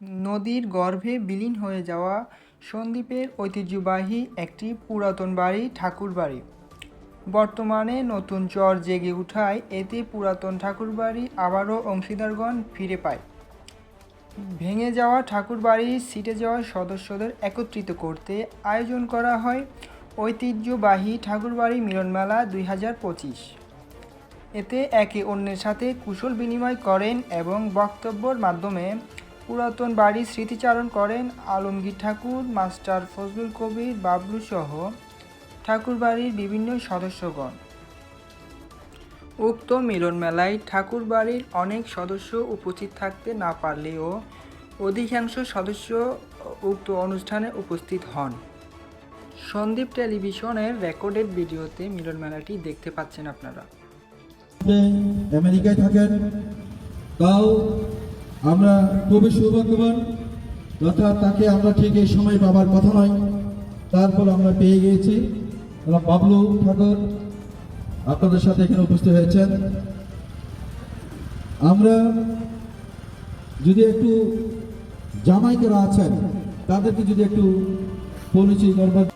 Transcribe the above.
নদীর গর্ভে বিলীন হয়ে যাওয়া সন্দ্বীপের ঐতিহ্যবাহী একটি পুরাতন বাড়ি, ঠাকুরবাড়ি। বর্তমানে নতুন চর জেগে উঠায়, এতে পুরাতন ঠাকুরবাড়ি আবারও অংশীদারগণ ফিরে পায়। ভেঙে যাওয়া ঠাকুরবাড়ির সিটে যাওয়া সদস্যদের একত্রিত করতে আয়োজন করা হয় ঐতিহ্যবাহী ঠাকুরবাড়ি মিলনমেলা দুই হাজার পঁচিশ। এতে একে অন্যের সাথে কুশল বিনিময় করেন এবং বক্তব্যের মাধ্যমে পুরাতন বাড়ির স্মৃতিচারণ করেন আলমগীর ঠাকুর, মাস্টার ফজলুল কবির, বাবলু সহ ঠাকুরবাড়ির বিভিন্ন সদস্যগণ। উক্ত মিলন মেলায় ঠাকুরবাড়ির অনেক সদস্য উপস্থিত থাকতে না পারলেও অধিকাংশ সদস্য উক্ত অনুষ্ঠানে উপস্থিত হন। সন্দীপ টেলিভিশনের রেকর্ডেড ভিডিওতে মিলন মেলাটি দেখতে পাচ্ছেন আপনারা। আমেরিকায় থাকেন আমরা খুবই সৌভাগ্যবান অর্থাৎ তাকে আমরা ঠিক এই সময় পাবার কথা নয়। তারপর আমরা পেয়ে গিয়েছি। বাবলু ঠাকুর আপনাদের সাথে এখানে উপস্থিত হয়েছেন। আমরা যদি একটু জামাইকেরা আছেন, তাদেরকে যদি একটু পরিচয় করবার